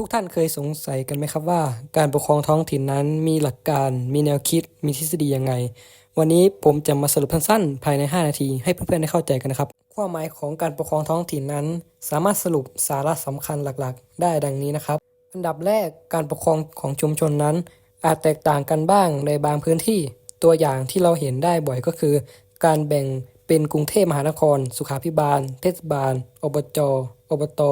ทุกท่านเคยสงสัยกันไหมครับว่า การปกครองท้องถิ่นนั้นมีหลักการ มีแนวคิด มีทฤษฎียังไง วันนี้ผมจะมาสรุปสั้นๆ ภายใน 5 นาที ให้เพื่อนๆได้เข้าใจกันนะครับ ความหมายของการปกครองท้องถิ่นนั้น สามารถสรุปสาระสำคัญหลักๆ ได้ดังนี้นะครับ อันดับแรกการปกครองของชุมชนนั้น อาจแตกต่างกันบ้างในบางพื้นที่ ตัวอย่างที่เราเห็นได้บ่อยก็คือ การแบ่งเป็นกรุงเทพมหานคร สุขาภิบาล เทศบาล อบจ อบต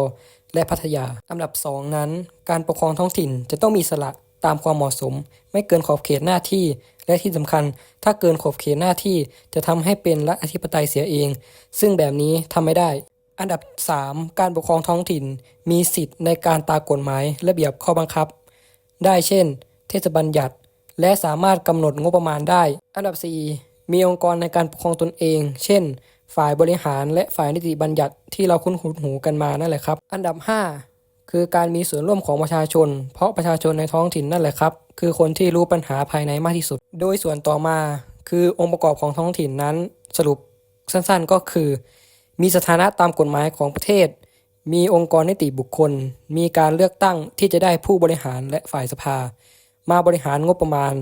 และพัทยา อันดับ 2 นั้น การปกครองท้องถิ่นจะต้องมีสละตามความเหมาะสม ไม่เกินขอบเขตหน้าที่ และที่สำคัญ ถ้าเกินขอบเขตหน้าที่จะทำให้เป็นรัฐอธิปไตยเสียเอง ซึ่งแบบนี้ทำไม่ได้ อันดับ 3 การปกครองท้องถิ่น มีสิทธิ์ในการตากฎหมายระเบียบข้อบังคับ ได้เช่น เทศบัญญัติ และสามารถกำหนดงบประมาณได้ อันดับ 4 มีองค์กรในการปกครองตนเอง เช่น ฝ่ายบริหารและฝ่ายนิติบัญญัติที่เราคุ้นหูกันมานั่นแหละครับ อันดับ 5 คือการมีส่วนร่วมของประชาชน เพราะประชาชนในท้องถิ่นนั่นแหละครับ คือคนที่รู้ปัญหาภายในมากที่สุด โดยส่วนต่อมาคือองค์ประกอบของท้องถิ่นนั้น สรุปสั้นๆก็คือ มีสถานะตามกฎหมายของประเทศ มีองค์กรนิติบุคคล มีการเลือกตั้งที่จะได้ผู้บริหารและฝ่ายสภา มาบริหารงบประมาณ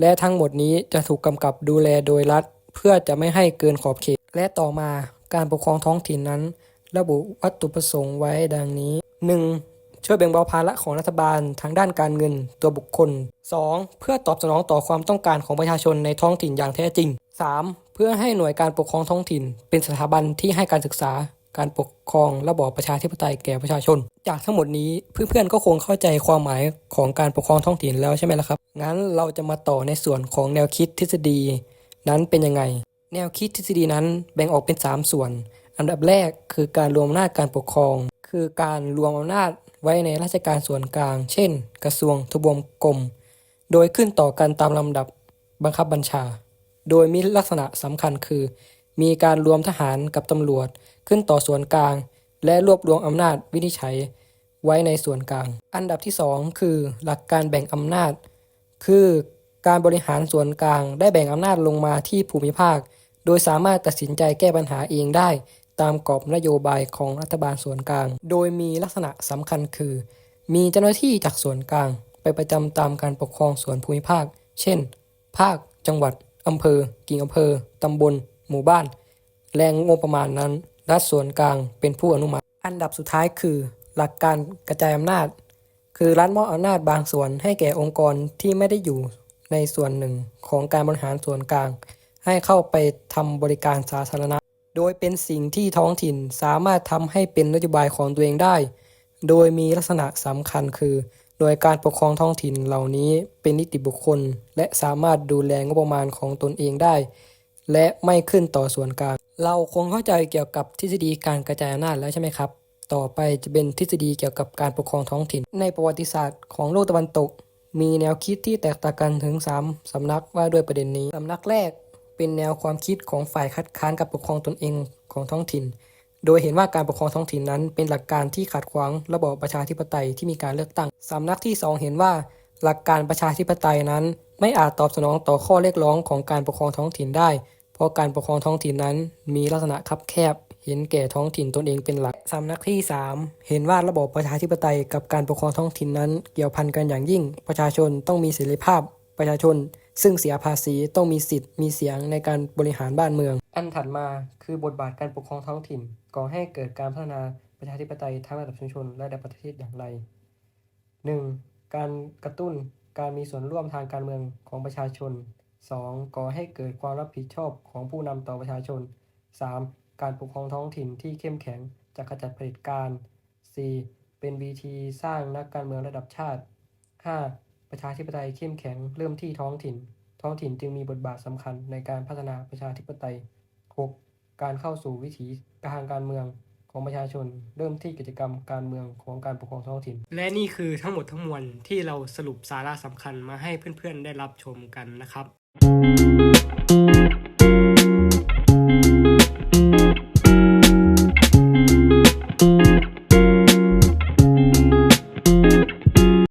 และทั้งหมดนี้จะถูกกำกับดูแลโดยรัฐ เพื่อจะไม่ให้เกินขอบเขต และต่อมาการปกครองท้องถิ่นนั้น ระบุวัตถุประสงค์ไว้ดังนี้ 1. ช่วยแบ่งเบาภาระของรัฐบาลทางด้านการเงินตัวบุคคล 2. เพื่อตอบสนองต่อความต้องการของประชาชนในท้องถิ่นอย่างแท้จริง 3. เพื่อให้หน่วยการปกครองท้องถิ่น เป็นสถาบันที่ให้การศึกษาการปกครองระบอบประชาธิปไตยแก่ประชาชน จากทั้งหมดนี้เพื่อนๆก็คงเข้าใจความหมายของการปกครองท้องถิ่นแล้วใช่ไหมล่ะครับ งั้นเราจะมาต่อในส่วนของแนวคิดทฤษฎี นั้นเป็นยังไง แนวคิดทฤษฎีนั้นแบ่งออกเป็น 3 ส่วน อันดับแรกคือการรวมอำนาจการปกครอง คือการรวมอำนาจไว้ในราชการส่วนกลาง เช่น กระทรวงทบวงกรม โดยขึ้นต่อกันตามลำดับบังคับบัญชา โดยมีลักษณะสำคัญคือ มีการรวมทหารกับตำรวจ ขึ้นต่อส่วนกลาง และรวบรวมอำนาจวินิจฉัยไว้ในส่วนกลาง อันดับที่ 2 คือ หลักการแบ่งอำนาจ คือการบริหารส่วนกลางได้แบ่งอำนาจลงมาที่ภูมิภาค ดยสามารถตัดสินใจแก้ปัญหาเองได้ ตามกรอบนโยบายของรัฐบาลส่วนกลาง โดยมีลักษณะสำคัญคือ มีเจ้าหน้าที่จากส่วนกลาง ไปประจำตามการปกครองส่วนภูมิภาค เช่น ภาค จังหวัดอำเภอ กิ่งอำเภอ ตำบล หมู่บ้าน แรงงบประมาณนั้น รัฐส่วนกลางเป็นผู้อนุมัติ อันดับสุดท้ายคือ หลักการกระจายอำนาจ คือรัฐมอบอำนาจบางส่วนให้แก่องค์กรที่ไม่ได้อยู่ในส่วนหนึ่งของการบริหารส่วนกลาง ให้เข้าไปทำบริการสาธารณะ โดยเป็นสิ่งที่ท้องถิ่นสามารถทำให้เป็นนโยบายของตัวเองได้ โดยมีลักษณะสำคัญคือ โดยการปกครองท้องถิ่นเหล่านี้เป็นนิติบุคคล และสามารถดูแลงบประมาณของตนเองได้ และไม่ขึ้นต่อส่วนกลางเราคงเข้าใจเกี่ยวกับทฤษฎีการกระจายอำนาจแล้วใช่ไหมครับ ต่อไปจะเป็นทฤษฎีเกี่ยวกับการปกครองท้องถิ่น ในประวัติศาสตร์ของโลกตะวันตก มีแนวคิดที่แตกต่างกันถึง 3 สำนักว่าด้วยประเด็นนี้ สำนักแรก เป็นแนวความคิดของฝ่ายคัดค้านการปกครองตนเองของท้องถิ่น โดยเห็นว่าการปกครองท้องถิ่นนั้น เป็นหลักการที่ขัดขวางระบอบประชาธิปไตยที่มีการเลือกตั้ง สำนักที่ 2 เห็นว่าหลักการประชาธิปไตยนั้น ไม่อาจตอบสนองต่อข้อเรียกร้องของการปกครองท้องถิ่นได้ เพราะการปกครองท้องถิ่นนั้น มีลักษณะคับแคบ เห็นแก่ท้องถิ่นตนเองเป็นหลัก สำนักที่ 3 เห็นว่าระบอบประชาธิปไตยกับการปกครองท้องถิ่นนั้น เกี่ยวพันกันอย่างยิ่ง ประชาชนต้องมีเสรีภาพ ประชาชน ซึ่งเสียภาษีต้องมีสิทธิ์มีเสียงในการบริหารบ้านเมือง อันถัดมาคือบทบาทการปกครองท้องถิ่น ก่อให้เกิดการพัฒนาประชาธิปไตยทั้งระดับชุมชนและระดับประเทศอย่างไร 1. การกระตุ้นการมีส่วนร่วมทางการเมืองของประชาชน 2. ก่อให้เกิดความรับผิดชอบของผู้นำต่อประชาชน 3. การปกครองท้องถิ่นที่เข้มแข็งจะขจัดเผด็จการ 4. เป็นวิธีสร้างนักการเมืองระดับชาติ 5. ประชาธิปไตยเข้มแข็งเริ่มที่ท้องถิ่น ท้องถิ่นจึงมีบทบาทสำคัญในการพัฒนาประชาธิปไตย 6. การเข้าสู่วิถีทางการเมืองของประชาชน เริ่มที่กิจกรรมการเมืองของการปกครองท้องถิ่น และนี่คือทั้งหมดทั้งมวลที่เราสรุปสาระสำคัญมาให้เพื่อนๆได้รับชมกันนะครับ